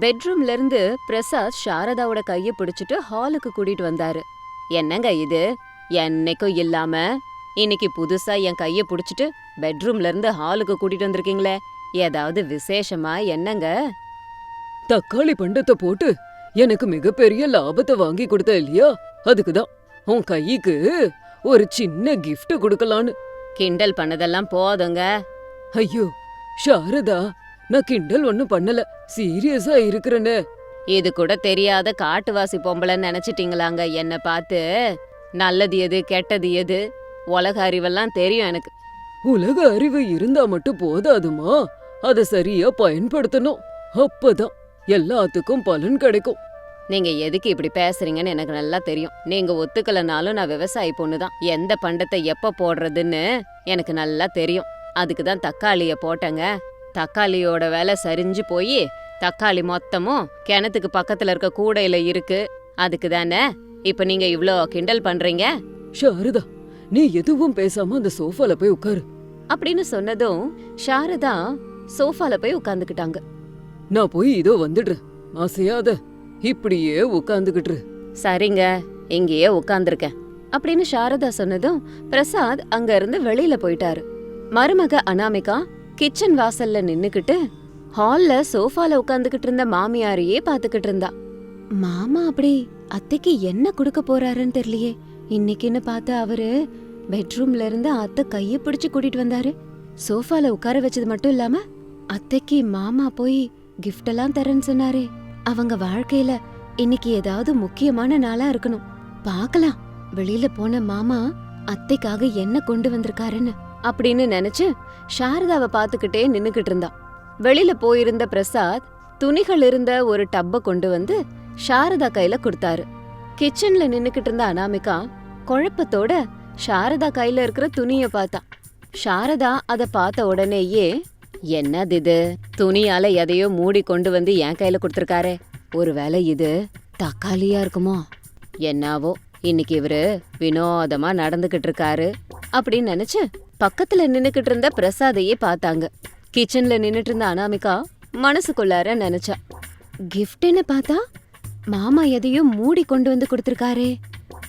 பெட்ரூம்ல இருந்து பிரசாத் சாரதாவோட கைய பிடிச்சிட்டு ஹாலுக்கு கூட்டிட்டு வந்தாரு. என்னங்க இது? என்னைக்கும் இல்லாம? இன்னைக்கு புதுசா என் கைய பிடிச்சிட்டு பெட்ரூம்ல இருந்து ஹாலுக்கு கூட்டிட்டு வந்திருக்கீங்களே. ஏதாவது விசேஷமா? என்னங்க? தக்காளி பண்டத்தை போட்டு எனக்கு மிகப்பெரிய லாபத்தை வாங்கி கொடுத்த இல்லையா? அதுக்குதான். உன் கைக்கு ஒரு சின்ன gift கொடுக்கலான்னு. கிண்டல் பண்ணதெல்லாம் போதுங்க. ஐயோ சாரதா நான் கிண்டல் ஒண்ணும் பண்ணல. சீரியஸா இருக்கிறேன்னு இது கூட தெரியாத காட்டுவாசி பொம்பளைன்னு நினைச்சிட்டீங்களாங்க. என்ன பார்த்து நல்லது எது கெட்டது எது? உலக அறிவெல்லாம் தெரியும் எனக்கு. உலக அறிவு இருந்தா மட்டும் போதாதுமா? அத சரியா பயன்படுத்தணும். அப்பதான் எல்லாத்துக்கும் பலன் கிடைக்கும். நீங்க எதுக்கு இப்படி பேசுறீங்கன்னு எனக்கு நல்லா தெரியும். நீங்க ஒத்துக்கலனாலும் நான் விவசாயி பொண்ணு தான் எந்த பண்டத்தை எப்ப போடுறதுன்னு எனக்கு நல்லா தெரியும். அதுக்கு தான் தக்காளிய போட்டேங்க. தக்காளியோட விலை சரிஞ்சு போய் தக்காளி மொத்தமும் கிணத்துக்கு பக்கத்துல இருக்க கூடையில இருக்கு. அதுக்கு தானே? இப்ப நீங்க இவ்ளோ கிண்டல் பண்றீங்க? சாரதா நீ எதுவும் பேசாம அந்த சோஃபால போய் உட்காரு அப்படின்னு சொன்னதும் சாரதா சோஃபால போய் உட்காந்துக்கிட்டாங்க நான் போய் இதோ வந்துடுறேன். அசையாத இப்படியே உட்காந்துக்கிட்டு சரிங்க இங்கேயே உட்கார்ந்திருக்கேன் அப்படின்னு சாரதா சொன்னதும் பிரசாத் அங்க இருந்து வெளியில போயிட்டாரு. மருமக அனாமிகா கிச்சன் வாசல்ல நின்னுக்கிட்டு ஹால்ல சோஃபால உட்காந்துக்கிட்டு இருந்த மாமியாரையே பாத்துக்கிட்டு இருந்தா. மாமா அப்படி அத்தைக்கு என்ன கொடுக்க போறாருன்னு தெரியலையே இன்னைக்குன்னு பார்த்து அவரு பெட்ரூம்ல இருந்து அத்தை கைய பிடிச்சு கூட்டிட்டு வந்தாரு. சோஃபால உட்கார வச்சது மட்டும் இல்லாம அத்தைக்கு மாமா போய் கிஃப்ட் எல்லாம் தரேன்னு சொன்னாரே. அவங்க வாழ்க்கையில இன்னைக்கு ஏதாவது முக்கியமான நாளா இருக்கணும். பார்க்கலாம் வெளியில போன மாமா அத்தைக்காக என்ன கொண்டு வந்திருக்காருன்னு. அப்படின்னு நினைச்சு சாரதாவை பார்த்துக்கிட்டே நின்னுக்கிட்டு இருந்தா. வெளியில போயிருந்த பிரசாத் துணிகள் இருந்த ஒரு டப்பை கொண்டு வந்து சாரதா கையில கொடுத்தாரு. கிச்சன்ல நின்னுக்கிட்டு இருந்த அனாமிகா குழப்பத்தோட சாரதா கையில இருக்கிற துணிய பார்த்தா. சாரதா அத பார்த்த உடனேயே என்னது இது? துணியால எதையோ மூடி கொண்டு வந்து என் கையில கொடுத்துருக்காரே. ஒருவேளை இது தக்காளியா இருக்குமோ? என்னாவோ இன்னைக்கு இவரு வினோதமா நடந்துகிட்டு இருக்காரு. அப்படின்னு நினைச்சு பக்கத்துல நின்னுக்கிட்டு இருந்த பிரசாதையே பார்த்தாங்க. கிச்சன்ல நின்னுட்டு இருந்த அனாமிகா மனசுக்குள்ளார நினைச்சா கிஃப்ட்னு பார்த்தா? மாமா எதையும் மூடி கொண்டு வந்து கொடுத்துருக்காரே.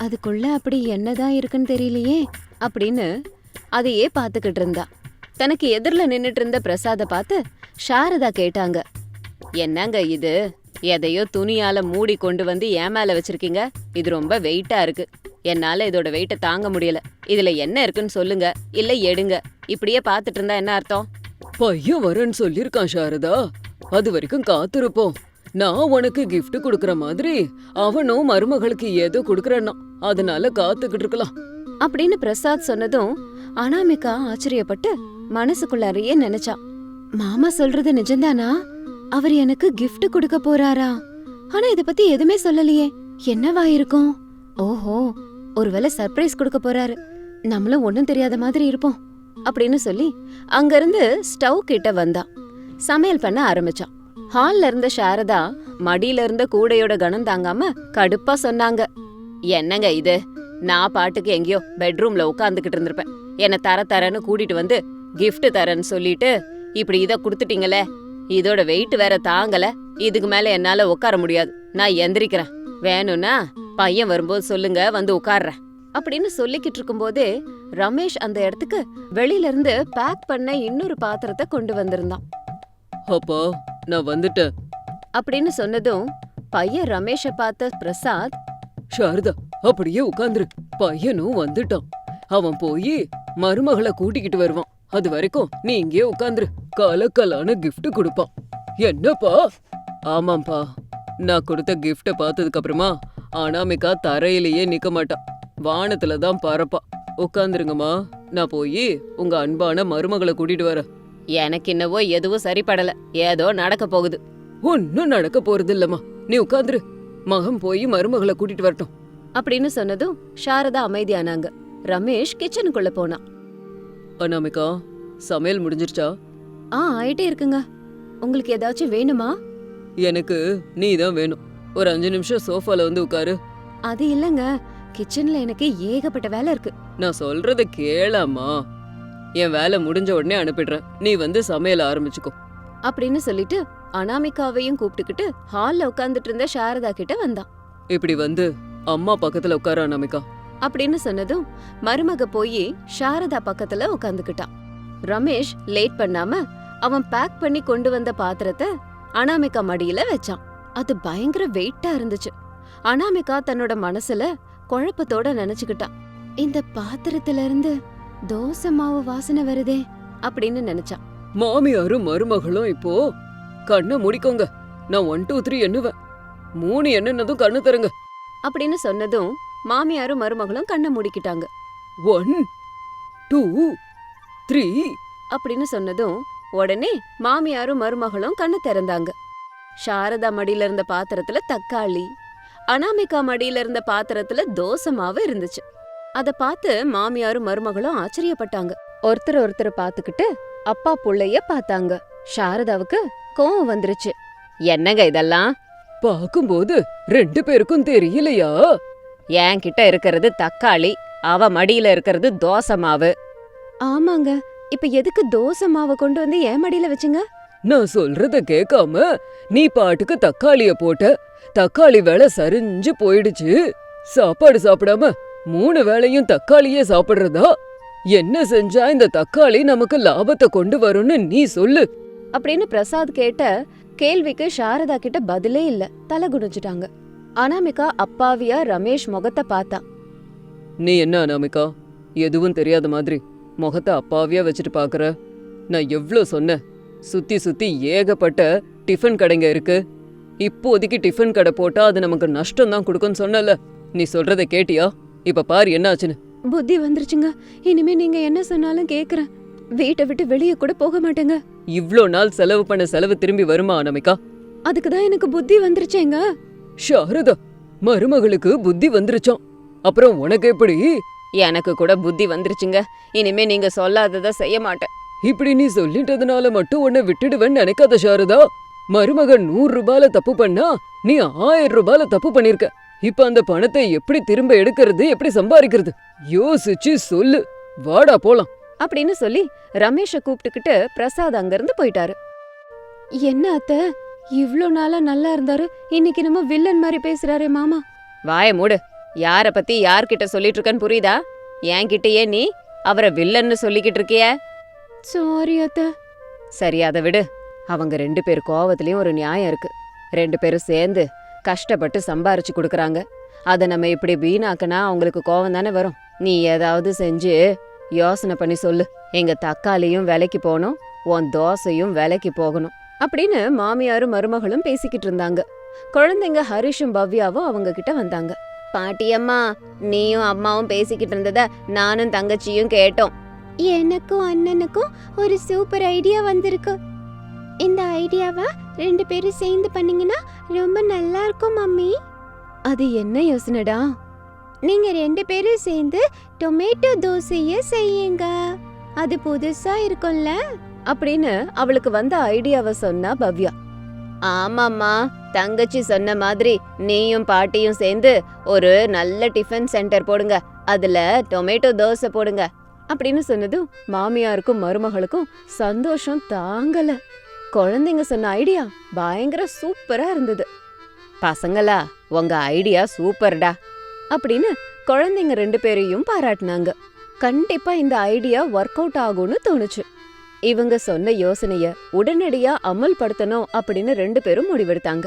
அதுக்குள்ள அப்படி என்னதான் இருக்குன்னு தெரியலையே அப்படின்னு அதையே பார்த்துக்கிட்டு இருந்தா. தனக்கு எதிரில் நின்றுட்டு இருந்த பிரசாத பார்த்து சாரதா கேட்டாங்க என்னங்க இது? எதையோ துணியால மூடி கொண்டு வந்து ஏன் மேல வச்சிருக்கீங்க. இது ரொம்ப வெயிட்டா இருக்கு. என்னால இதோட வெயிட்டை தாங்க முடியல. இதுல என்ன இருக்குன்னு சொல்லுங்க. இல்ல எடுங்க. இப்படியே பார்த்துட்டு இருந்தா என்ன அர்த்தம்? பையன் வரேன்னு சொல்லிருக்கான் சாரதா. அது வரைக்கும் காத்திருப்போம். நான் உனக்கு gift கொடுக்கற மாதிரி அவனும் மருமகளுக்கு ஏதோ கொடுக்கறான்னா. அதனால காத்துக்கிட்டு இருக்கலாம். அப்படின்னு பிரசாத் சொன்னதும் அனாமிகா ஆச்சரியப்பட்டு மனசுக்குள்ளாரையே நினைச்சா மாமா சொல்றது நிஜம்தானா? அவர் எனக்கு gift கொடுக்க போறாரா? ஆனா இத பத்தி எதுவுமே சொல்லலையே. என்னவா இருக்கும்? ஓஹோ ஒருவேளை சர்ப்ரைஸ் கொடுக்க போறாரு. நம்மளும் ஒன்றும் தெரியாத மாதிரி இருப்போம் அப்படின்னு சொல்லி அங்கிருந்து ஸ்டவ் கிட்ட வந்தான். சமையல் பண்ண ஆரம்பிச்சான். ஹால்ல இருந்த சாரதா மடியில இருந்த கூடையோட கணம் தாங்காம கடுப்பா சொன்னாங்க என்னங்க இது? நான் பாட்டுக்கு எங்கேயோ பெட்ரூம்ல உட்காந்துக்கிட்டு இருந்திருப்பேன். என்னை தர தரன்னு கூட்டிட்டு வந்து கிஃப்ட் தரேன்னு சொல்லிட்டு இப்படி இதை கொடுத்துட்டீங்களே இதோட வெயிட் வேற தாங்கல. இதுக்கு மேல என்னால உட்கார முடியாது. நான் எந்திரிக்கிறேன். வேணும்னா பையன் வரும்போது சொல்லுங்க வந்து உட்கார்றேன். அப்படின்னு சொல்லிக்கிட்டு இருக்கும்போதே ரமேஷ் அந்த இடத்துக்கு வெளியில இருந்து பேக் பண்ண இன்னொரு பாத்திரத்தை கொண்டு வந்திருந்தான். அப்பா நான் வந்துட்டேன். அப்படின்னு சொன்னதும் பையன் ரமேஷை பார்த்த பிரசாத் சாரதா அப்படியே உட்காந்துரு. பையனும் வந்துட்டான். அவன் போய் மருமகளை கூட்டிக்கிட்டு வருவான். அது வரைக்கும் நீ இங்கேயே உட்காந்துரு. கலக்கலான gift கொடுப்பான். என்னப்பா? ஆமாம்ப்பா. நான் கொடுத்த gift பார்த்ததுக்கு அப்புறமா அனாமிகா தரையிலேயே நிக்க மாட்டான் வானத்துல தான் பறப்பா. உட்காந்துருங்கம்மா. நான் போய் உங்க அன்பான மருமகளை கூட்டிட்டு வரேன். எனக்கு என்னவோ எதுவும் சரிப்படல. ஏதோ நடக்க போகுது. ஒன்னும் நடக்க போறது இல்லம்மா நீ உட்காந்துரு. மகன் போய் மருமகளை கூட்டிட்டு வரட்டும். அப்படின்னு சொன்னதும் சாரதா அமைதியானாங்க. ரமேஷ் கிச்சனுக்குள்ள போனான். அனாமிகா சமையல் முடிஞ்சிருச்சா? ஆ ஆயிட்டே இருக்குங்க. உங்களுக்கு ஏதாச்சும் வேணுமா? எனக்கு நீ தான் வேணும். ஒரு அஞ்சு நிமிஷம் சோஃபால வந்து உட்காரு. அது இல்லங்க. கிச்சன்ல எனக்கு ஏகப்பட்ட வேலை இருக்கு. நான் சொல்றத கேளாமா. என் வேலை முடிஞ்ச உடனே அனுப்பிடுறேன். நீ வந்து சமையல் ஆரம்பிச்சுக்கோ. அப்படின்னு சொல்லிட்டு அனாமிகாவையும் கூப்பிட்டுக்கிட்டு ஹால்ல உட்கார்ந்துட்டு இருந்த சாரதா கிட்ட வந்தான். இப்படி வந்து அம்மா பக்கத்துல உட்கார அனாமிகா. அப்படின்னு சொன்னதும் மருமக போய் சாரதா பக்கத்துல உட்காந்துக்கிட்டான் ரமேஷ் லேட் பண்ணாம அவன் பேக் பண்ணி கொண்டு வந்த பாத்திரத்தை அனாமிகா மடியில வச்சான். அது பயங்கர வெயிட்டா இருந்துச்சு. அனாமிகா தன்னோட மனசுல குழப்பத்தோட நினைச்சுக்கிட்டான். இந்த பாத்திரத்துல இருந்து தோசை மாவு வாசனை வருதே அப்படின்னு நினைச்சான். மாமியாரும் மருமகளும் இப்போ கண்ணை முடிக்கோங்க. நான் ஒன் டூ த்ரீ எண்ணுவேன். மூணு எண்ணுனதும் கண்ணு தருங்க அப்படின்னு சொன்னதும் மாமியாரும் மருமகளும் கண்ணை மூடிக்கிட்டாங்க. One two three. அப்படின்னு சொன்னதும் உடனே மாமியாரும் மருமகளும் கண்ணு திறந்தாங்க. சாரதா மடியில இருந்த பாத்திரத்துல தக்காளி அனாமிகா மடியில இருந்த பாத்திரத்துல தோசை மாவு இருந்துச்சு. அத பார்த்து மாமியாரும் மருமகளும் ஆச்சரியப்பட்டாங்க. ஒருத்தர் ஒருத்தர் பார்த்துக்கிட்டு அப்பா புள்ளைய பார்த்தாங்க. சாரதாவுக்கு கோவம் வந்துருச்சு. என்னங்க இதெல்லாம்? பார்க்கும்போது ரெண்டு பேருக்கும் தெரியலையா? என்கிட்ட இருக்கிறது தக்காளி அவ மடியில இருக்கிறது தோசை மாவு. ஆமாங்க. இப்ப எதுக்கு தோசை மாவை கொண்டு வந்து என் மடியில வச்சுங்க? நான் சொல்றத கேட்காம நீ பாட்டுக்கு தக்காளிய போட்ட. தக்காளி வேலை சரிஞ்சு போயிடுச்சு. சாப்பாடு சாப்பிடாம மூணு வேளையும் தக்காளியே சாப்பிடுறதா? என்ன செஞ்சா இந்த தக்காளி நமக்கு லாபத்தை கொண்டு வரும்னு நீ சொல்லு. அப்படின்னு பிரசாத் கேட்ட கேள்விக்கு சாரதா கிட்ட பதிலே இல்ல. தலை குனிஞ்சிட்டாங்க. அனாமிகா அப்பாவியா ரமேஷ் முகத்தை பார்த்தா நீ என்ன அனாமிகா? எதுவும் தெரியாத மாதிரி. முகத்தை அப்பாவியா வச்சுட்டு பாக்குற? நான் எவ்ளோ சொன்னேன்? சுத்தி சுத்தி ஏகப்பட்ட டிஃபன் கடைங்க இருக்கு. இப்போதைக்கு டிஃபன் கடை போட்டா அது நமக்கு நஷ்டம் தான் கொடுக்கும்னு சொன்னல. நீ சொல்றத கேட்டியா? இப்ப பாரு என்னாச்சுன்னு. புத்தி வந்துருச்சுங்க. இனிமே நீங்க என்ன சொன்னாலும் கேக்குறேன். வீட்டை விட்டு வெளியே கூட போக மாட்டேங்க. இவ்ளோ நாள் செலவு பண்ண செலவு திரும்பி வருமா அனாமிகா? அதுக்கு தான் எனக்கு புத்தி வந்துருச்சேங்க. சாரதா மருமகளுக்கு புத்தி வந்துருச்சாம். அப்புறம் உனக்கு எப்படி? எனக்கு கூட புத்தி வந்துருச்சுங்க. இனிமே நீங்க சொல்லாததை செய்ய மாட்டேன். இப்படி நீ சொல்லிட்டதுனால மட்டும் உன்னை விட்டுடுவேன்னு நினைக்காத சாரதா. மருமகன் நூறு ரூபால தப்பு பண்ணா நீ ஆயிரம் ரூபால தப்பு பண்ணிருக்க. இப்ப அந்த பணத்தை எப்படி திரும்ப எடுக்கிறது எப்படி சம்பாதிக்கிறது? யோசிச்சு சொல்லு. வாடா போலாம். அப்படின்னு சொல்லி ரமேஷ கூப்பிட்டுக்கிட்டு பிரசாத் அங்கிருந்து போயிட்டாரு. என்ன அத்த இவ்ளோ நாளா நல்லா இருந்தாரு இன்னைக்கு நம்ம வில்லன் மாதிரி பேசுறாரே மாமா. வாய மூடு. யார பத்தி யார்கிட்ட சொல்லிட்டு இருக்கன்னு புரியுதா? என்கிட்டயே நீ அவரை வில்லன்னு சொல்லிக்கிட்டு இருக்கிய? சாரி அத்த. சரி அதை விடு. அவங்க ரெண்டு பேர் கோவத்திலயும் ஒரு நியாயம் இருக்கு. ரெண்டு பேரும் சேர்ந்து கஷ்டப்பட்டு சம்பாரிச்சு கொடுக்கறாங்க. அதை நம்ம இப்படி வீணாக்குனா அவங்களுக்கு கோவம் தானே வரும். நீ ஏதாவது செஞ்சு யோசனை பண்ணி சொல்லு. எங்க தக்காளியும் விலைக்கு போகணும் உன் தோசையும் விலைக்கு போகணும் அப்படின்னு மாமியாரும் மருமகளும் பேசிக்கிட்டு இருந்தாங்க. குழந்தைங்க ஹரிஷும் பவ்யாவும் அவங்க கிட்ட வந்தாங்க. பாட்டியம்மா நீயும் அம்மாவும் பேசிக்கிட்டு இருந்தத நானும் தங்கச்சியும் கேட்டோம். எனக்கும் அண்ணனுக்கும் ஒரு சூப்பர் ஐடியா வந்திருக்கு. இந்த ஐடியாவை ரெண்டு பேரும் சேர்ந்து பண்ணீங்கன்னா ரொம்ப நல்லா இருக்கும் மம்மி. அது என்ன யோசனைடா? நீங்க ரெண்டு பேரும் சேர்ந்து டொமேட்டோ தோசைய செய்யுங்க. அது புதுசா இருக்கும்ல? அப்படின்னு அவளுக்கு வந்த ஐடியாவை சொன்னா பவ்யா. ஆமாம்மா தங்கச்சி சொன்ன மாதிரி நீயும் பாட்டியும் சேர்ந்து ஒரு நல்ல டிஃபன் சென்டர் போடுங்க. அதுல டொமேட்டோ தோசை போடுங்க. அப்படின்னு சொன்னதும் மாமியாருக்கும் மருமகளுக்கும் சந்தோஷம் தாங்கல. குழந்தைங்க சொன்ன ஐடியா பயங்கர சூப்பரா இருந்தது. பசங்களா உங்க ஐடியா சூப்பர்டா அப்படின்னு குழந்தைங்க ரெண்டு பேரையும் பாராட்டினாங்க. கண்டிப்பா இந்த ஐடியா ஒர்க் அவுட் ஆகும்னு தோணுச்சு. இவங்க சொன்ன யோசனைய உடனடியா அமல்படுத்தணும் அப்படின்னு ரெண்டு பேரும் முடிவெடுத்தாங்க.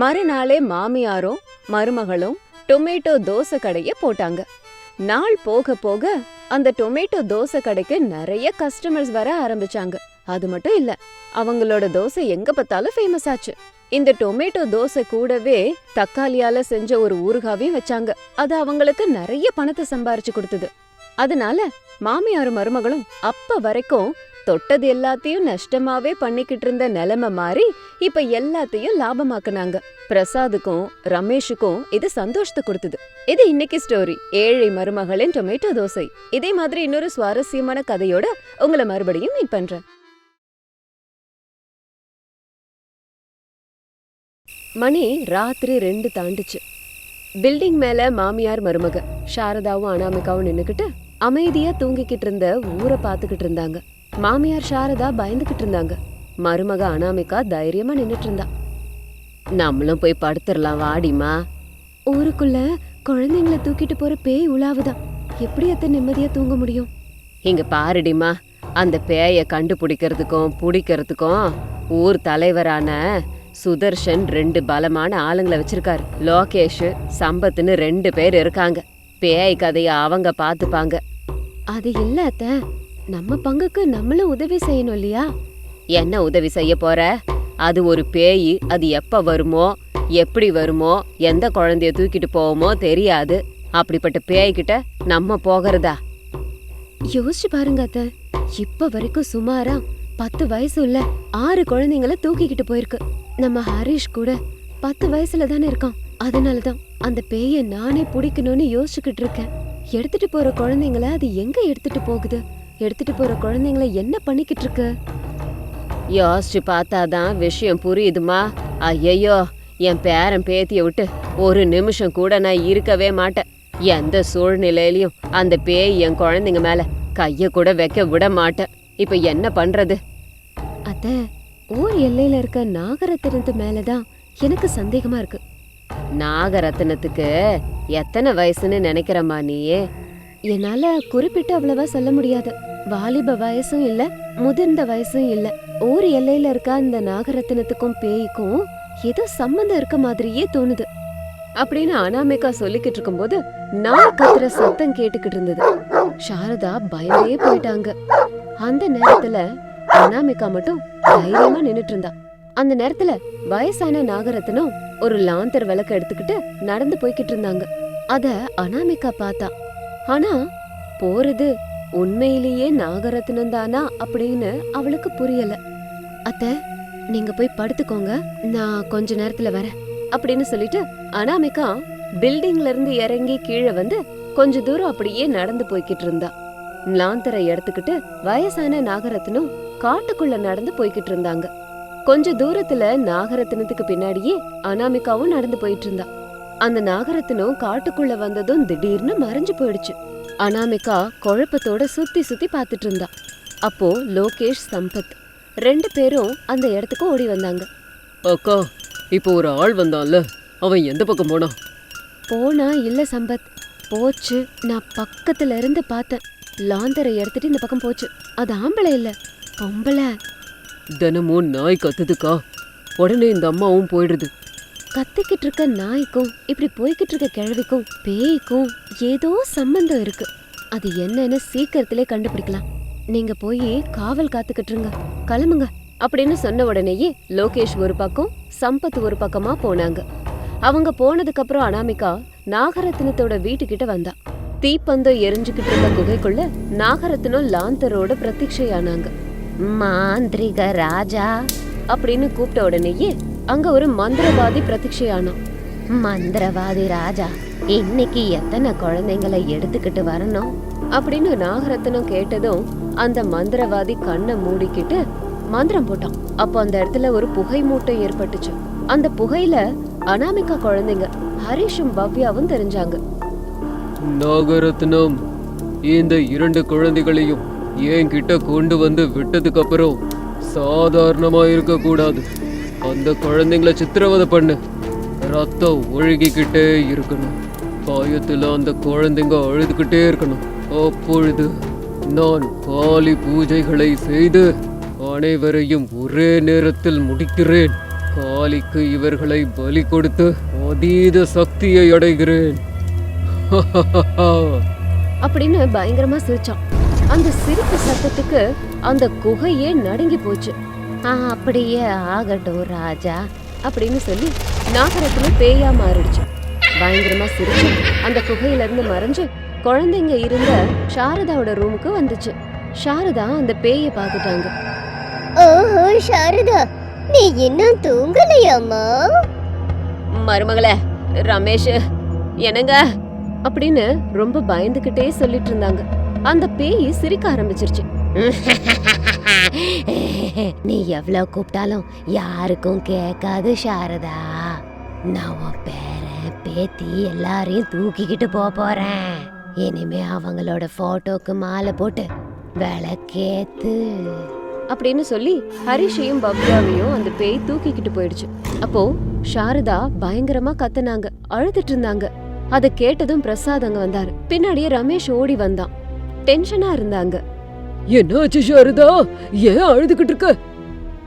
மறுநாளே மாமியாரும் மருமகளும் டொமேட்டோ தோசை கடைய போட்டாங்க. நாள் போக போக அந்த டொமேட்டோ தோசை கடைக்கு நிறைய கஸ்டமர்ஸ் வர ஆரம்பிச்சாங்க. அது மட்டும் இல்ல அவங்களோட தோசை எங்க பார்த்தாலும் ஃபேமஸ் ஆச்சு. இந்த டொமேட்டோ தோசை கூடவே தக்காளியால செஞ்ச ஒரு ஊறுகாவையும் வச்சாங்க. அது அவங்களுக்கு நிறைய பணத்தை சம்பாரிச்சு கொடுத்தது. அதனால மாமியாரும் மருமகளும் அப்ப வரைக்கும் தொட்டது எல்லாத்தையும் நஷ்டமாவே பண்ணிக்கிட்டு இருந்த நிலைமை மாறி இப்ப எல்லாத்தையும் லாபமாக்குனாங்க. பிரசாதுக்கும் ரமேஷுக்கும் இது சந்தோஷத்தை கொடுத்தது. இது இன்னைக்கு ஸ்டோரி ஏழை மருமகளின் டொமேட்டோ தோசை. இதே மாதிரி இன்னொரு சுவாரஸ்யமான கதையோட உங்களை மறுபடியும் மீட் பண்றேன். மணி ராத்திரி ரெண்டு தாண்டுச்சு. பில்டிங் மேல மாமியார் மருமக சாரதாவும் அனாமிகாவும் நின்னுக்கிட்டு அமைதியா தூங்கிக்கிட்டு இருந்த ஊரை பாத்துக்கிட்டு இருந்தாங்க. மாமியார் சாரதா பயந்துகிட்டு இருந்தாங்க. மருமக அனாமிகா தைரியமா நின்னுட்டு இருந்தா. நம்மளும் போய் படுத்துடலாம் வாடிமா ஊருக்குள்ள குழந்தைங்கள தூக்கிட்டு போற பேய் உலாவுதான் எப்படி அத்த நிம்மதியா தூங்க முடியும்? இங்க பாருடிமா அந்த பேய கண்டுபிடிக்கிறதுக்கும் பிடிக்கிறதுக்கும் ஊர் தலைவரான சுதர்ஷன் ரெண்டு பலமான ஆளுங்களை வச்சிருக்காரு. லோகேஷ் சம்பத்துன்னு ரெண்டு பேர் இருக்காங்க. பேய் கதைய அவங்க பாத்துப்பாங்க அது இல்ல அத்தை. நம்ம பங்குக்கு நம்மளும் உதவி செய்யணும் இல்லையா? என்ன உதவி செய்ய போற? அது ஒரு பேய் அது எப்ப வருமோ எப்படி வருமோ எந்த குழந்தைய தூக்கிட்டு போவோமோ தெரியாது. அப்படிப்பட்ட பேய்கிட்ட நம்ம போகிறதா? யோசிச்சு பாருங்க அத்த. இப்ப வரைக்கும் சுமாரா பத்து வயசு உள்ள ஆறு குழந்தைங்கள தூக்கிக்கிட்டு போயிருக்கு. நம்ம ஹரிஷ் கூட பத்து வயசுல தானே இருக்கான். அதனாலதான் அந்த பேய நானே பிடிக்கணும்னு யோசிச்சுக்கிட்டு இருக்கேன். எடுத்துட்டு போற குழந்தைங்கள அது எங்க எடுத்துட்டு போகுது? எடுத்துட்டு போற குழந்தைங்கள என்ன பண்ணிக்கிட்டு இருக்கு? யோசிச்சு பார்த்தாதான் விஷயம் புரியுதுமா? ஐயையோ என் பேரன் பேத்திய விட்டு ஒரு நிமிஷம் கூட நான் இருக்கவே மாட்டேன். எந்த சூழ்நிலையிலயும் அந்த பேய் என் குழந்தைங்க மேல கைய கூட வைக்க விட மாட்டேன். இப்ப என்ன பண்றது? அத்த ஊர் எல்லையில இருக்க நாகரத்தினத்து மேலதான் எனக்கு சந்தேகமா இருக்கு. நாகரத்தினத்துக்கு எத்தனை வயசுன்னு நினைக்கிறமா நீ என்னால குறிப்பிட்டு அவ்வளவா சொல்ல முடியாது. வாலிப வயசும் இல்ல முதிர்ந்த வயசும் இல்ல. ஊர் எல்லையில இருக்க அந்த நாகரத்தினத்துக்கும் பேய்க்கும் ஏதோ சம்மந்தம் இருக்க மாதிரியே தோணுது. அப்படின்னு அனாமிகா சொல்லிக்கிட்டு இருக்கும்போது நான் கத்துற சத்தம் கேட்டுக்கிட்டு இருந்தது. சாரதா பயந்தே போயிட்டாங்க. அந்த நேரத்துல அனாமிகா மட்டும் தைரியமா நின்னுட்டு இருந்தா. அந்த நேரத்துல வயசான நாகரத்னம் ஒரு லாந்தர் விளக்க எடுத்துக்கிட்டு நடந்து போய்கிட்டு இருந்தாங்க. அத அனாமிகா பார்த்தா ஆனா போறது உண்மையிலேயே நாகரத்னம் தானா அப்படின்னு அவளுக்கு புரியல. அத்த நீங்க போய் படுத்துக்கோங்க. நான் கொஞ்ச நேரத்துல வரேன் அப்படின்னு சொல்லிட்டு அனாமிகா பில்டிங்ல இருந்து இறங்கி கீழே வந்து கொஞ்ச தூரம் அப்படியே நடந்து போய்கிட்டு இருந்தா. லாந்தரை எடுத்துக்கிட்டு வயசான நாகரத்னம் காட்டுக்குள்ள நடந்து போய்கிட்டு இருந்தாங்க. கொஞ்ச தூரத்துல நாகரத்னத்துக்கு பின்னாடியே அனாமிகாவும் நடந்து போயிட்டு இருந்தா. அந்த நாகரத்னம் காட்டுக்குள்ள வந்ததும் திடீர்னு மறைஞ்சு போயிடுச்சு. அனாமிகா குழப்பத்தோட சுத்தி சுத்தி பார்த்துட்டு இருந்தா. அப்போ லோகேஷ் சம்பத் ரெண்டு பேரும் அந்த இடத்துக்கு ஓடி வந்தாங்க. அக்கா இப்போ ஒரு ஆள் வந்தான்ல. அவன் எந்த பக்கம் போனான்? போனா இல்ல சம்பத். போச்சு. நான் பக்கத்துல இருந்து பார்த்தேன். லாந்தரை எடுத்துட்டு இந்த பக்கம் போச்சு. அது ஆம்பளை இல்ல பொம்பளை. தினமும் நாய் கத்துதுக்கா. உடனே இந்த அம்மாவும் போயிடுது. கத்திக்கிட்டு இருக்க நாய்க்கும் இப்படி போய்கிட்டு இருக்க கிழவிக்கும் பேய்க்கும் ஏதோ சம்பந்தம் இருக்கு. அது என்னன்னு சீக்கிரத்திலே கண்டுபிடிக்கலாம். நீங்க போய் காவல் காத்துக்கிட்டுருங்க. கிளம்புங்க. அப்படின்னு சொன்ன உடனேயே லோகேஷ் ஒரு பக்கம் சம்பத் ஒரு பக்கமா போனாங்க. அவங்க போனதுக்கு அப்புறம் அனாமிகா நாகரத்னத்தோட வீட்டுக்கிட்ட வந்தா. தீப்பந்தம் எரிஞ்சுக்கிட்டு இருந்த குகைக்குள்ள நாகரத்னம் லாந்தரோட பிரதீட்சையானாங்க மாந்திரிக ராஜா அப்படின்னு கூப்பிட்ட உடனேயே அங்க ஒரு மந்திரவாதி பிரதீட்சையானான் மந்திரவாதி ராஜா இன்னைக்கு எத்தனை குழந்தைங்களை எடுத்துக்கிட்டு வரணும்? அப்படின்னு நாகரத்னம் கேட்டதும் அந்த மந்திரவாதி கண்ணை மூடிக்கிட்டு மந்திரம் போட்டான். அப்போ அந்த இடத்துல ஒரு புகை மூட்டம் ஏற்பட்டுச்சு. அந்த புகையில அனாமிகா குழந்தைங்க ஹரிஷும் பவ்யாவும் தெரிஞ்சாங்க. நாகரத்னம் இந்த இரண்டு குழந்தைகளையும் என்கிட்ட கொண்டு வந்து விட்டதுக்கு அப்புறம் சாதாரணமா இருக்க கூடாது அந்த குழந்தைங்கள சித்திரவதை பண்ணு. ரத்தம் ஒழுகிக்கிட்டே இருக்கணும். காயத்தில் அந்த குழந்தைங்க அழுதுகிட்டே இருக்கணும். அப்பொழுது நான் காளி பூஜைகளை செய்து அனைவரையும் ஒரே நேரத்தில் முடிக்கிறேன். காளிக்கு இவர்களை பலி கொடுத்து அதீத சக்தியை அடைகிறேன். அப்படின்னு பயங்கரமா சிரிச்சான். அந்த சிரிப்பு சத்தத்துக்கு அந்த குகையே நடுங்கி போச்சு. அப்படியே ஆகட்டும் ராஜா. அப்படின்னு சொல்லி நாகரத்னம் பேயா மாறிடுச்சு. பயங்கரமா சிரிச்சு அந்த குகையில இருந்து மறைஞ்சு குழந்தைங்க இருந்த சாரதாவோட ரூமுக்கு வந்துச்சு. சாரதா அந்த பேயை பார்த்துட்டாங்க. ஓஹோ சாரதா நீ இன்னும் தூங்கலையாம்மா? மருமகளே ரமேஷ் என்னங்க? அப்படின்னு ரொம்ப பயந்துகிட்டே சொல்லிட்டு இருந்தாங்க. அந்த பேய் சிரிக்க ஆரம்பிச்சிருச்சு. நீ எவ்வளவு கூப்பிட்டாலும் யாருக்கும் கேட்காது சாரதா. நான் உன் பேரன் பேத்தி எல்லாரையும் தூக்கிக்கிட்டு போக போறேன். இனிமே அவங்களோட போட்டோக்கு மாலை போட்டு விளக்கேத்து. அப்படின்னு சொல்லி ஹரிஷையும் பவ்யாவையும் அந்த பேய் தூக்கிக்கிட்டு போயிடுச்சு. அப்போ சாரதா பயங்கரமா கத்துனாங்க அழுதுட்டு இருந்தாங்க. அதை கேட்டதும் பிரசாத் அங்க வந்தாரு. பின்னாடியே ரமேஷ் ஓடி வந்தான். டென்ஷனா இருந்தாங்க. என்ன ஆச்சு சாரதா? ஏன் அழுதுகிட்டு இருக்க?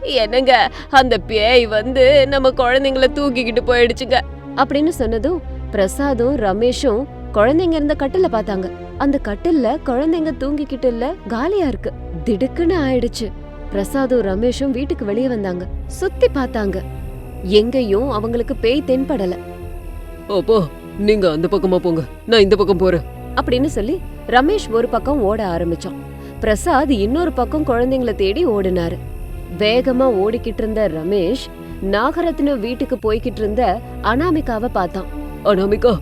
என்னங்க அந்த பேய் வந்து நம்ம குழந்தைங்கள தூக்கிக்கிட்டு போயிடுச்சுங்க. அப்படின்னு சொன்னதும் பிரசாதும் ரமேஷும் குழந்தைங்க இருந்த கட்டில பார்த்தாங்க. அந்த கட்டில்ல குழந்தைங்க தூங்கிக்கிட்டு இல்ல காலியா இருக்கு. திடுக்குன்னு ஆயிடுச்சு. பிரசாதும் ரமேஷும் வீட்டுக்கு வெளியே வந்தாங்க. சுத்தி பார்த்தாங்க. எங்கேயும் அவங்களுக்கு பேய் தென்படல. அப்பா நீங்க அந்த பக்கமா போங்க. நான் இந்த பக்கம் போறேன். அப்படின்னு சொல்லி ரமேஷ் ஒரு பக்கம் ஓட ஆரம்பிச்சான். பிரசாத் இன்னொரு பக்கம் குழந்தைங்கள தேடி ஓடினாரு. வேகமா ஓடிக்கிட்டு இருந்த ரமேஷ் நாகரத்னம் வீட்டுக்கு போய்கிட்டு இருந்த அனாமிகாவை பார்த்தான். அனாமிகா!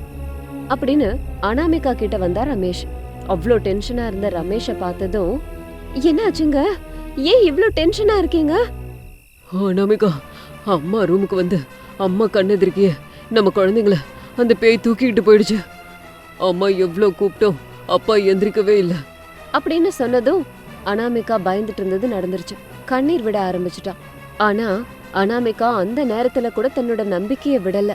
அப்படின்னு அனாமிகா கிட்ட வந்தா ரமேஷ். அவ்வளோ டென்ஷனா இருந்த ரமேஷ பார்த்ததும் என்னாச்சுங்க? ஏன் இவ்வளோ டென்ஷனா இருக்கீங்க? அனாமிகா அம்மா ரூமுக்கு வந்து அம்மா கண்ணெதிர்க்கிய நம்ம குழந்தைங்கள அந்த பேய் தூக்கிட்டு போயிடுச்சு. அம்மா எவ்வளோ கூப்பிட்டோம் அப்பா எந்திரிக்கவே இல்லை. அப்படின்னு சொன்னதும் அனாமிகா பயந்துட்டு இருந்தது நடந்துருச்சு. கண்ணீர் விட ஆரம்பிச்சிட்டா. ஆனா அனாமிகா அந்த நேரத்துல கூட தன்னோட நம்பிக்கைய விடல.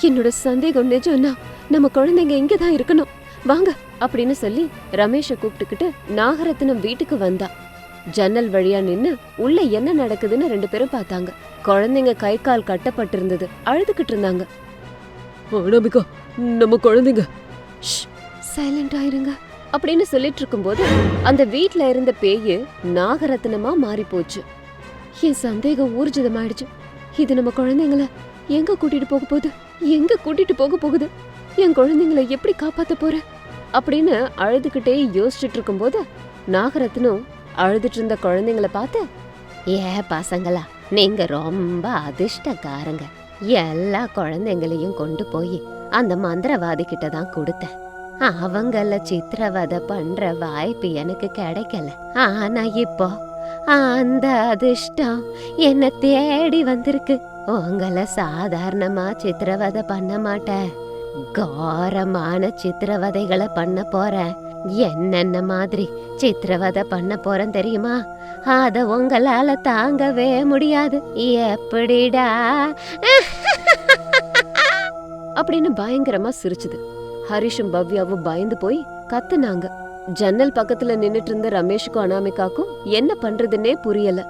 என்னோட சந்தேகம் நிஜம்னா நம்ம குழந்தைங்க இங்கதான் இருக்கணும். வாங்க அப்படின்னு சொல்லி ரமேஷ கூப்பிட்டுக்கிட்டு நாகரத்னம் வீட்டுக்கு வந்தா. ஜன்னல் வழியா நின்னு உள்ள என்ன நடக்குதுன்னு ரெண்டு பேரும் பார்த்தாங்க. குழந்தைங்க கை கால் கட்டப்பட்டிருந்தது. அழுதுகிட்டு இருந்தாங்க. அனாமிகா நம்ம குழந்தைங்க. சைலண்ட் ஆயிருங்க அப்படின்னு சொல்லிட்டு இருக்கும்போது அந்த வீட்ல இருந்த பேயு நாகரத்னமா மாறி போச்சு என் சந்தேகம் ஊர்ஜிதமாயிடுச்சு. இது நம்ம குழந்தைங்கள எங்க கூட்டிட்டு போக போகுது? எங்க கூட்டிட்டு போக போகுது? என் குழந்தைங்கள எப்படி காப்பாத்த போற? அப்படின்னு அழுதுகிட்டே யோசிச்சுட்டு இருக்கும்போது நாகரத்னம் அழுதுட்டு இருந்த குழந்தைங்கள பார்த்து ஏ பசங்களா நீங்க ரொம்ப அதிர்ஷ்டக்காரங்க. எல்லா குழந்தைங்களையும் கொண்டு போய் அந்த மந்திரவாதி கிட்ட தான் கொடுத்தேன். அவங்கள சித்திரவதை பண்ற வாய்ப்பு எனக்கு கிடைக்கல. ஆனா இப்போ அந்த அதிர்ஷ்டம் என்ன தேடி வந்திருக்கு. உங்களை சாதாரணமா சித்திரவதை பண்ண மாட்டேன். கோரமான சித்திரவதைகளை பண்ண போறேன். என்னென்ன மாதிரி சித்திரவதை பண்ண போறேன் தெரியுமா? அத உங்களால தாங்கவே முடியாது. எப்படிடா? அப்படின்னு பயங்கரமா சிரிச்சுது. ஹரிஷும் பவ்யாவும் பயந்து போய் கத்துனாங்க. ஜன்னல் பக்கத்துல நின்னுட்டு இருந்த ரமேஷுக்கும் அனாமிகாக்கும் என்ன பண்றதுன்னே புரியல.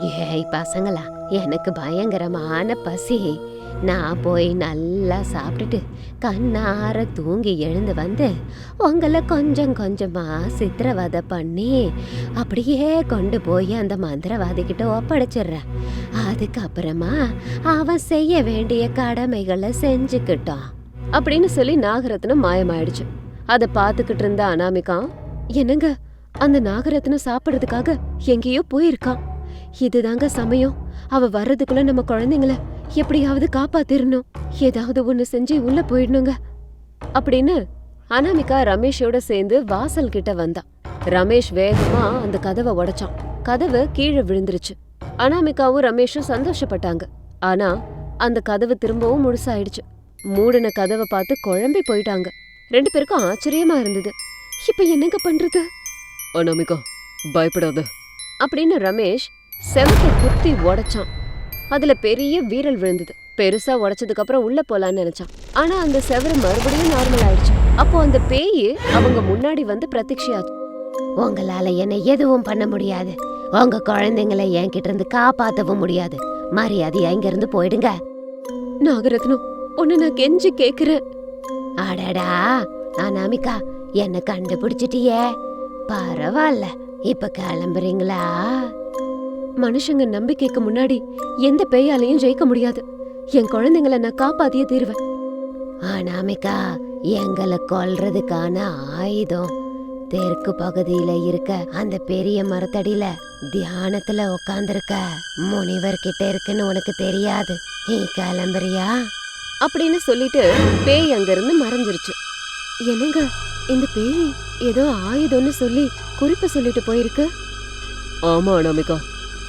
ஏய் பசங்களா எனக்கு பயங்கரமான பசி. நான் போய் நல்லா சாப்பிட்டுட்டு கண்ணார தூங்கி எழுந்து வந்து உங்களை கொஞ்சம் கொஞ்சமா சித்திரவதை பண்ணி அப்படியே கொண்டு போய் அந்த மந்திரவாதி கிட்ட ஒப்படைச்சிடுறேன். அதுக்கப்புறமா அவன் செய்ய வேண்டிய கடமைகளை செஞ்சுக்கிட்டான். அப்படின்னு சொல்லி நாகரத்னம் மாயமாயிடுச்சு. அதை பார்த்துக்கிட்டு இருந்த அனாமிகா என்னங்க அந்த நாகரத்னம் சாப்பிட்றதுக்காக எங்கேயோ போயிருக்கான். இதுதாங்க சமயம். அவ வர்றதுக்குள்ள நம்ம குழந்தைங்கள எப்படியாவது காப்பாத்திரணும். ஏதாவது ஒண்ணு செஞ்சு உள்ள போயிடணுங்க. அப்படின்னு அனாமிகா ரமேஷோட சேர்ந்து வாசல் கிட்ட வந்தா. ரமேஷ் வேகமா அந்த கதவை உடைச்சான். கதவு கீழே விழுந்துருச்சு. அனாமிகாவும் ரமேஷும் சந்தோஷப்பட்டாங்க. ஆனா அந்த கதவு திரும்பவும் முழுசாயிடுச்சு. மூடின கதவை பார்த்து குழம்பி போயிட்டாங்க. ரெண்டு பேருக்கும் ஆச்சரியமா இருந்தது. இப்ப என்னங்க பண்றது? அனாமிகா பயப்படாத. அப்படின்னு ரமேஷ் செவத்தை குத்தி உடைச்சான். அதுல பெரிய வீரல் விழுந்தது. பெருசா உடைச்சதுக்கு அப்புறம் உள்ள போலான்னு நினைச்சான். ஆனா அந்த செவரு மறுபடியும் நார்மல் ஆயிடுச்சு. அப்போ அந்த பேய் அவங்க முன்னாடி வந்து பிரத்யக்ஷியாச்சு உங்களால என்ன எதுவும் பண்ண முடியாது. உங்க குழந்தைங்களை என்கிட்ட இருந்து காப்பாத்தவும் முடியாது. மரியாதையா இங்க இருந்து போயிடுங்க. நாகரத்னம் உன்னை நான் கெஞ்சி கேக்குறேன். அடடா அனாமிகா என்ன கண்டுபிடிச்சிட்டியே. பரவாயில்ல இப்ப கிளம்புறீங்களா? மனுஷங்க நம்பிக்கைக்கு முன்னாடி எந்த பேயாலையும் ஜெயிக்க முடியாது. என் குழந்தைங்கள நான் காப்பாத்தியே தீருவேன். அனாமிகா எங்களை கொல்றதுக்கான ஆயுதம். தெற்கு பகுதியில இருக்க அந்த பெரிய மரத்தடியில தியானத்துல உட்காந்துருக்க முனிவர் கிட்ட இருக்குன்னு உனக்கு தெரியாது. நீ கிளம்புறியா? அப்படின்னு சொல்லிட்டு பேய் அங்கிருந்து மறைஞ்சிருச்சு. என்னங்க இந்த பேய் ஏதோ ஆயுதம்னு சொல்லி குறிப்பு சொல்லிட்டு போயிருக்கு? ஆமா அனாமிகா.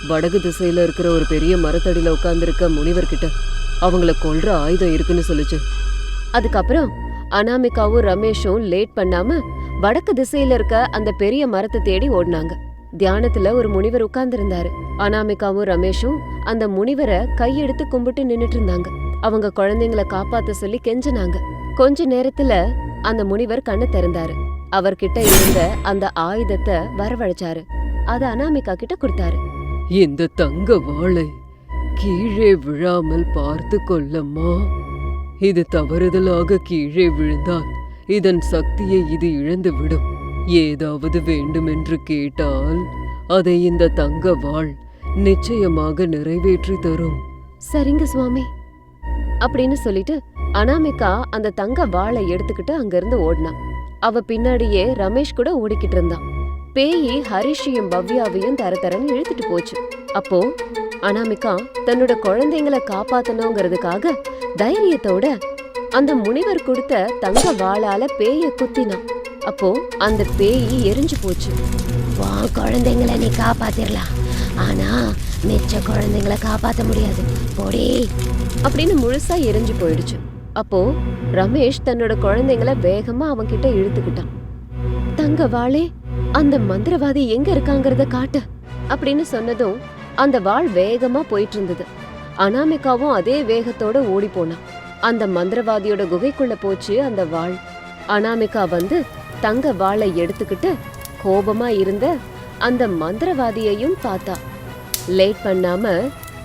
வடக்கு திசையில இருக்கிற ஒரு பெரிய மரத்தடியில உட்கார்ந்திருக்க முனிவர்கிட்ட அவங்கள கொல்ற ஆயுதம் இருக்குன்னு சொல்லுச்சு. அதுக்கப்புறம் அனாமிகாவும் ரமேஷும் லேட் பண்ணாம வடக்கு திசையில இருக்க அந்த பெரிய மரத்தை தேடி ஓடினாங்க. தியானத்துல ஒரு முனிவர் உட்கார்ந்திருந்தாரு. அனாமிகாவும் ரமேஷும் அந்த முனிவரை கையெடுத்து கும்பிட்டு நின்னுட்டு இருந்தாங்க. அவங்க குழந்தைங்கள காப்பாத்த சொல்லி கெஞ்சினாங்க. கொஞ்ச நேரத்துல அந்த முனிவர் கண்ணை திறந்தாரு. அவர்கிட்ட இருந்த அந்த ஆயுதத்தை வரவழைச்சாரு. அத அனாமிகா கிட்ட கொடுத்தாரு. இந்த தங்க வாளை கீழே விழாமல் பார்த்து கொள்ளம்மா. இது தவறுதலாக கீழே விழுந்தால் இதன் சக்தியை இது இழந்து விடும் ஏதாவது வேண்டுமென்று கேட்டால் அதை இந்த தங்க வாள் நிச்சயமாக நிறைவேற்றி தரும். சரிங்க சுவாமி. அப்படின்னு சொல்லிட்டு அனாமிகா அந்த தங்க வாளை எடுத்துக்கிட்டு அங்கிருந்து ஓடினான் அவ பின்னாடியே ரமேஷ் கூட ஓடிக்கிட்டு இருந்தான். பேயி ஹரிஷையும் பவ்யாவையும் தர தரன்னு இழுத்துட்டு போச்சு. அப்போ அனாமிகா தன்னோட குழந்தைங்களை காப்பாத்தணுங்கிறதுக்காக தைரியத்தோட அந்த முனிவர் கொடுத்த தங்க வாளால பேய குத்தினான் அப்போ அந்த பேயி எரிஞ்சு போச்சு. வா குழந்தைங்களை நீ காப்பாத்திரலாம். ஆனா மிச்ச குழந்தைங்களை காப்பாத்த முடியாது. போடி. அப்படின்னு முழுசா எரிஞ்சு போயிடுச்சு. அப்போ ரமேஷ் தன்னோட குழந்தைங்கள வேகமா அவன் கிட்ட இழுத்துக்கிட்டான். தங்க வாளே அந்த மந்திரவாதி எங்க இருக்காங்கறத காட்டு அப்படின்னு சொன்னதும் அந்த வாள் வேகமா போயிட்டு இருந்தது அனாமிகாவும் அதே வேகத்தோட ஓடி போனான். அந்த மந்திரவாதியோட குகைக்குள்ள போச்சு அந்த வாள். அனாமிகா வந்து தங்க வாளை எடுத்துக்கிட்டு கோபமா இருந்த அந்த மந்திரவாதியையும் பார்த்தா. லேட் பண்ணாம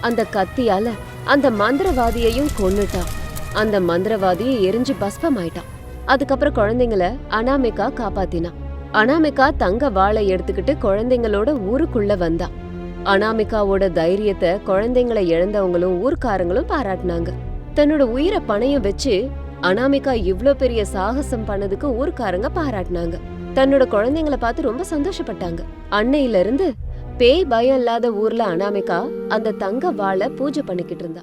அந்த கத்தியால அந்த மந்திரவாதியையும் கொன்னுட்டான். அந்த மந்திரவாதி எரிஞ்சு பஸ்பமாயிட்டான். அதுக்கப்புறம் குழந்தைங்கள அனாமிகா காப்பாத்தினான் அனாமிகா தங்க வாளை எடுத்துக்கிட்டு குழந்தைங்களோட ஊருக்குள்ள வந்தா. அனாமிகாவோட தைரியத்தை குழந்தைங்களை இழந்தவங்களும் ஊர்க்காரங்களும் பாராட்டினாங்க. தன்னோட உயிரை பணையம் வச்சு அனாமிகா இவ்ளோ பெரிய சாகசம் பண்ணதுக்கு ஊர்க்காரங்க பாராட்டினாங்க. தன்னோட குழந்தைங்கள பார்த்து ரொம்ப சந்தோஷப்பட்டாங்க. அன்னையில இருந்து பேய் பயம் இல்லாத ஊர்ல அனாமிகா அந்த தங்க வாழை பூஜை பண்ணிக்கிட்டு இருந்தா.